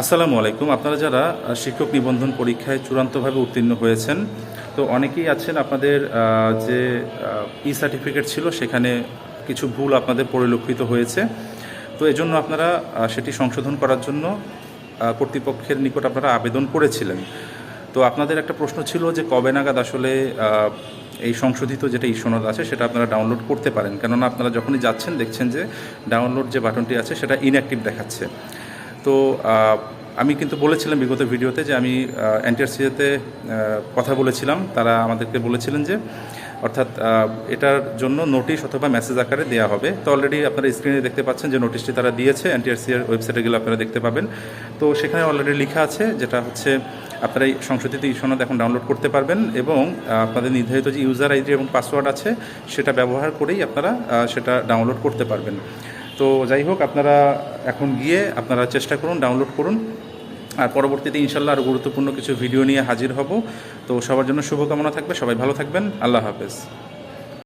আসসালামু আলাইকুম। আপনারা যারা শিক্ষক নিবন্ধন পরীক্ষায় চূড়ান্তভাবে উত্তীর্ণ হয়েছেন, তো অনেকেই আছেন আপনাদের যে ই সার্টিফিকেট ছিল, সেখানে কিছু ভুল আপনাদের পরিলক্ষিত হয়েছে। তো এজন্য আপনারা সেটি সংশোধন করার জন্য কর্তৃপক্ষের নিকট আপনারা আবেদন করেছিলেন। তো আপনাদের একটা প্রশ্ন ছিল যে, কবে নাগাদ আসলে এই সংশোধিত যেটা ইস্যনদ আছে, সেটা আপনারা ডাউনলোড করতে পারেন। কেননা আপনারা যখনই যাচ্ছেন, দেখছেন যে ডাউনলোড যে বাটনটি আছে, সেটা ইনঅ্যাক্টিভ দেখাচ্ছে। তো আমি কিন্তু বলেছিলাম বিগত ভিডিওতে যে আমি এনটিআরসিতে কথা বলেছিলাম। তারা আমাদেরকে বলেছিলেন যে, অর্থাৎ এটার জন্য নোটিশ অথবা মেসেজ আকারে দেওয়া হবে। তো অলরেডি আপনারা স্ক্রিনে দেখতে পাচ্ছেন যে নোটিশটি তারা দিয়েছে। এনটিআরসি এর ওয়েবসাইটে গেলে আপনারা দেখতে পাবেন। তো সেখানে অলরেডি লেখা আছে, যেটা হচ্ছে, আপনারা এই সংশোধিত ইস্যনদ এখন ডাউনলোড করতে পারবেন এবং আপনাদের নির্ধারিত যে ইউজার আইডি এবং পাসওয়ার্ড আছে, সেটা ব্যবহার করেই আপনারা সেটা ডাউনলোড করতে পারবেন। তো যাই হোক, আপনারা এখন গিয়ে আপনারা চেষ্টা করুন ডাউনলোড করুন। আর পরবর্তীতে ইনশাল্লাহ আরও গুরুত্বপূর্ণ কিছু ভিডিও নিয়ে হাজির হব। তো সবার জন্য শুভকামনা থাকবে। সবাই ভালো থাকবেন। আল্লাহ হাফেজ।